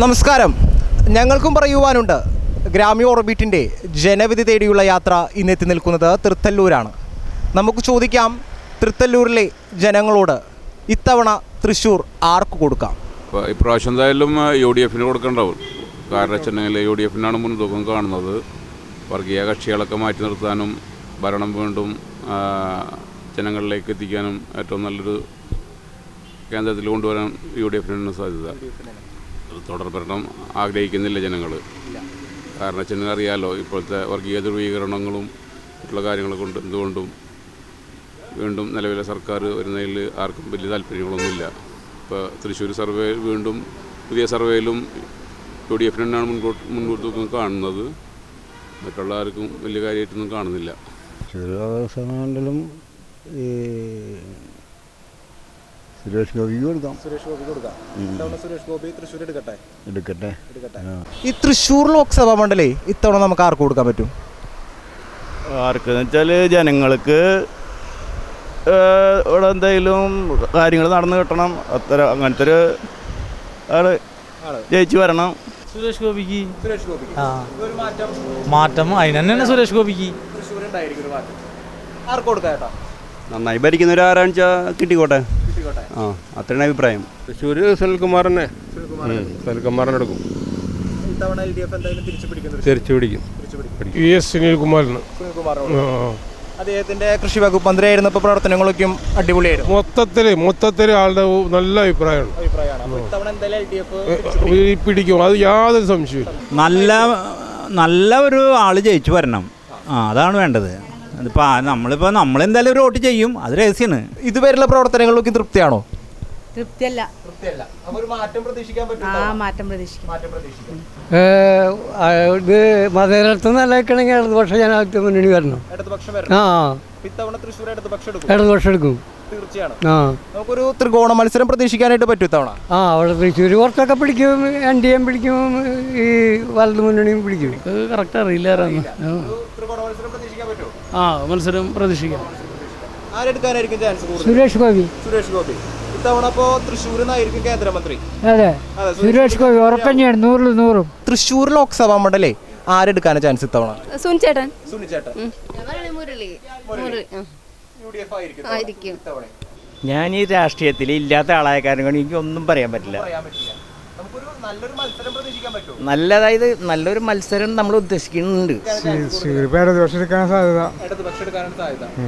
നമസ്കാരം. ഞങ്ങൾക്കും പറയുവാനുണ്ട്. ഗ്രാമ്യ ഓർബിറ്റിന്റെ ജനവിധി തേടിയുള്ള യാത്ര ഇന്നെത്തി നിൽക്കുന്നത് തൃത്തല്ലൂരാണ്. നമുക്ക് ചോദിക്കാം തൃത്തല്ലൂരിലെ ജനങ്ങളോട് ഇത്തവണ തൃശ്ശൂർ ആർക്ക് കൊടുക്കാം? ഇപ്രാവശ്യം എന്തായാലും യു ഡി എഫിന് കൊടുക്കണ്ടാവും. കാരണം വെച്ചിട്ടുണ്ടെങ്കിൽ യു ഡി എഫിനാണ് മുൻതൂക്കം കാണുന്നത്. വർഗീയ കക്ഷികളൊക്കെ മാറ്റി നിർത്താനും ഭരണം വീണ്ടും ജനങ്ങളിലേക്ക് എത്തിക്കാനും ഏറ്റവും നല്ലൊരു കേന്ദ്രത്തിൽ കൊണ്ടുവരാൻ യു ഡി എഫിനാണ് സാധ്യത. തുടർ ഭരണം ആഗ്രഹിക്കുന്നില്ല ജനങ്ങൾ കാരണം വെച്ചിട്ടുണ്ടെങ്കിൽ അറിയാമല്ലോ ഇപ്പോഴത്തെ വർഗീയ ധ്രുവീകരണങ്ങളും മറ്റുള്ള കാര്യങ്ങൾ കൊണ്ട് എന്തുകൊണ്ടും വീണ്ടും നിലവിലെ സർക്കാർ വരുന്നതിൽ ആർക്കും വലിയ താല്പര്യങ്ങളൊന്നുമില്ല. ഇപ്പോൾ തൃശ്ശൂർ സർവേ വീണ്ടും പുതിയ സർവേയിലും യു ഡി എഫിന് തന്നെയാണ് മുൻകൂട്ട് മുൻകൂട്ടി കാണുന്നത്. മറ്റുള്ള ആർക്കും വലിയ കാര്യമായിട്ടൊന്നും കാണുന്നില്ല. മണ്ഡലം ഈ സുരേഷ് ഗോപിക്ക് കൊടുക്കാം. സുരേഷ് ഗോപി കൊടുക്കാം. ഇത്തവണ സുരേഷ് ഗോപി തൃശ്ശൂർ എടുക്കട്ടെ? എടുക്കട്ടെ. എടുക്കട്ടെ. ഈ തൃശ്ശൂർ ലോക്സഭാ മണ്ഡലേ ഇത്തവണ നമുക്ക് ആർക്ക് കൊടുക്കാൻ പറ്റും? ആർക്കെന്ന് വെച്ചാൽ ജനങ്ങൾക്ക് ഇവിടെ എന്തെങ്കിലും കാര്യങ്ങൾ നടന്നു കിട്ടണം. അത്ര അങ്ങനത്തെ ഒരു ആൾ. ജയിച്ചു വരണം. സുരേഷ് ഗോപിക്ക്? സുരേഷ് ഗോപിക്ക്. ആ. ഒരു മാറ്റം. മാറ്റം. അതിന് തന്നെയാണ് സുരേഷ് ഗോപിക്ക്. നന്നായി ഭരിക്കുന്നവർ ആരാണെന്ന് വെച്ചാൽ കിട്ടിക്കോട്ടെ. ആ അത്രയാണ് അഭിപ്രായം. തൃശ്ശൂർ സുനിൽകുമാറിനെ സുനിൽകുമാറിനെ എടുക്കും. തിരിച്ചു പിടിക്കും വി എസ് സുനിൽകുമാറിന്. സുനിൽകുമാറോട്. അദ്ദേഹത്തിന്റെ കൃഷി വകുപ്പ് മന്ത്രിയായിരുന്നപ്പോൾ പ്രവർത്തനങ്ങളൊക്കെയും അടിപൊളിയായിരുന്നു. മൊത്തത്തിൽ മൊത്തത്തിൽ ആളുടെ നല്ല അഭിപ്രായമാണ്. പിടിക്കും. അത് യാതൊരു സംശയവും നല്ല നല്ല ഒരു ആൾ ജയിച്ചു വരണം. ആ അതാണ് വേണ്ടത്. അതിപ്പോൾ നമ്മളിപ്പോൾ നമ്മളെന്തായാലും ഒരു വോട്ട് ചെയ്യും. അത് രഹസ്യമാണ് ഇതുവരെയുള്ള പ്രവർത്തനങ്ങളിലൊക്കെ തൃപ്തിയാണോ? തൃപ്തിയല്ല. തൃപ്തിയല്ല. അപ്പോൾ ഒരു മാറ്റം പ്രതീക്ഷിക്കാൻ പറ്റും ആ മാറ്റം പ്രതീക്ഷിക്കും. ഇത് മതേതരത്വം നിലനിൽക്കണമെങ്കിൽ ഇടതുപക്ഷ ജനാധിപത്യ മുന്നണി വരണം. ഇടതുപക്ഷം ആ. ഇടതുപക്ഷം എടുക്കും. ഇടതുപക്ഷം എടുക്കും. തീർച്ചയാണ്. ആ. നമുക്കൊരു ത്രികോണ മത്സരം പ്രതീക്ഷിക്കാനായിട്ട് പറ്റും ഇത്തവണ. ആ അവിടെ തൃശ്ശൂർ കുറച്ചൊക്കെ പിടിക്കും എൻ ഡി എം പിടിക്കും ഈ വലതു മുന്നണിയും പിടിക്കും. കറക്റ്റ് അറിയില്ല ആരാന്ന് ഒരു ത്രികോണ മത്സരം പ്രതീക്ഷിക്കാൻ പറ്റുമോ ആ മത്സരം പ്രതീക്ഷിക്കാം. ആരെടുക്കാനായിരിക്കും ചാൻസ് കൂടുതൽ? സുരേഷ് ഗോപി. സുരേഷ് ഗോപി. ഇത്തവണ അപ്പോൾ തൃശ്ശൂരിൽ നിന്നായിരിക്കും കേന്ദ്രമന്ത്രി. അതെ അതെ സുരേഷ് ഗോപി. ഉറപ്പന്നെയാണ് നൂറിൽ നൂറും. തൃശ്ശൂർ ലോക്സഭാ മണ്ഡലേ ആരെടുക്കാനാണ് ചാൻസ് ഇത്തവണ? സുനിച്ചേട്ടൻ സുനിച്ചേട്ടൻ മുരളി. മുരളി. ആ. യു ഡി എഫ് ആയിരിക്കും. ആയിരിക്കും ഇത്തവണ. ഞാൻ ഈ രാഷ്ട്രീയത്തിൽ ഇല്ലാത്ത ആളായ കാരണം കൊണ്ട് എനിക്ക് ഒന്നും പറയാൻ പറ്റില്ല. പറയാൻ പറ്റില്ല. നമുക്കൊരു നല്ലൊരു മത്സരം പ്രതീക്ഷിക്കാൻ പറ്റുമോ? നല്ല അതായത് നല്ലൊരു മത്സരം നമ്മൾ ഉദ്ദേശിക്കുന്നുണ്ട്. ഇടതുപക്ഷം എടുക്കാൻ സാധ്യത.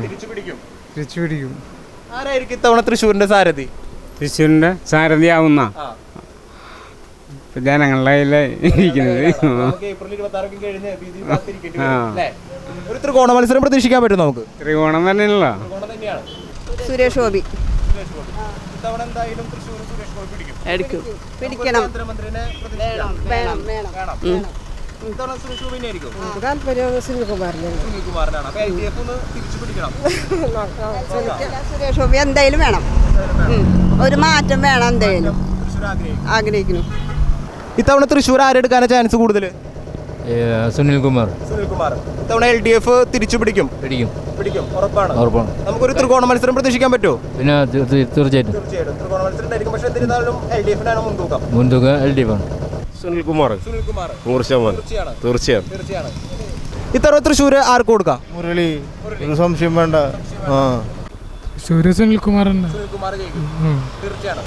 തിരിച്ചു പിടിക്കും. തിരിച്ചു പിടിക്കും. ആരായിരിക്കും ഇത്തവണ തൃശ്ശൂരിന്റെ സാരഥി? തൃശ്ശൂരിന്റെ സാരഥിയാവുന്ന ആ. ജനങ്ങളുടെ ഇരിക്കുന്നത്? ഒരു ത്രികോണ മത്സരം പ്രതീക്ഷിക്കാൻ പറ്റും നമുക്ക്? ത്രികോണം തന്നെയല്ലോ. സുരേഷ് ഗോപി. ഇത്തവണ എന്തായാലും തൃശ്ശൂർ സുരേഷ് ഗോപി പിടിക്കും. എടുക്കും പിടിക്കണം. കേന്ദ്രമന്ത്രിനെ. വേണം വേണം. വേണം ഇത്തവണ സുരേഷ് ഗോപി ആയിരിക്കും താല്പര്യം സുനിൽകുമാറിന് സുനിൽകുമാറിനാണ് അപ്പൊ എൽ ഡി എഫ് ഒന്ന് തിരിച്ചു പിടിക്കണം. സുരേഷ് ഗോപി എന്തായാലും വേണം. ഒരു മാറ്റം വേണം എന്തായാലും. ആഗ്രഹിക്കുന്നു. ഇത്തവണ തൃശ്ശൂർ ആരെടുക്കാനാണ് ചാൻസ് കൂടുതൽ സുനിൽകുമാർ സുനിൽകുമാർ ഇത്തവണ എൽ ഡി എഫ് തിരിച്ചു പിടിക്കും? പിടിക്കും. പിടിക്കും. ഉറപ്പാണ്. ഉറപ്പാണ്. നമുക്കൊരു ത്രികോണ മത്സരം പ്രതീക്ഷിക്കാൻ പറ്റുമോ? പിന്നെ തീർച്ചയായിട്ടും. തീർച്ചയായിട്ടും. ത്രികോണ മത്സരം ആയിരിക്കും പക്ഷേ എന്നിരുന്നാലും എൽ ഡി എഫിനാണ് മുൻതൂക്കം. മുൻതൂക്കം L D F Sunilkumar Sunilkumar നൂറ് ശതമാനം. തീർച്ചയാണ്. തീർച്ചയായും തീർച്ചയാണ്. ഇത്തവണ തൃശ്ശൂർ ആർക്ക് കൊടുക്കാം? മുരളി. ഒരു സംശയം വേണ്ട. ആ. സൂര്യ സുനിൽകുമാറിന് സുനിൽകുമാർ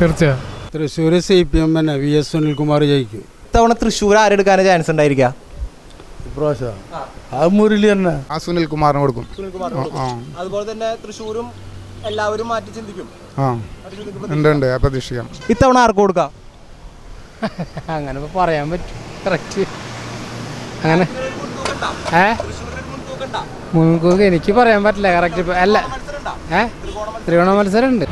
തീർച്ചയായും തൃശ്ശൂർ സി പി എം തന്നെ വി എസ് സുനിൽകുമാർ ജയിക്കും. ഇത്തവണ തൃശ്ശൂർ ആരെടുക്കാനും ചാൻസ് ഉണ്ടായിരിക്കുക? ഇപ്രാവശ്യം? അത് മുരളി തന്നെ. ആ സുനിൽകുമാറിന് കൊടുക്കും. സുനിൽകുമാർ അതുപോലെ തന്നെ തൃശ്ശൂരും എല്ലാവരും മാറ്റി ചിന്തിക്കും. ആ. ഉണ്ട് ഉണ്ട്. പ്രതീക്ഷിക്കാം. ഇത്തവണ ആർക്ക് കൊടുക്കാം? അങ്ങനെ പറയാൻ പറ്റും. കറക്റ്റ് അങ്ങനെ. ഏ? മുൻകൂർ എനിക്ക് പറയാൻ പറ്റില്ല. കറക്റ്റ് അല്ല ഏ? ത്രികോണ മത്സരം ഉണ്ട്.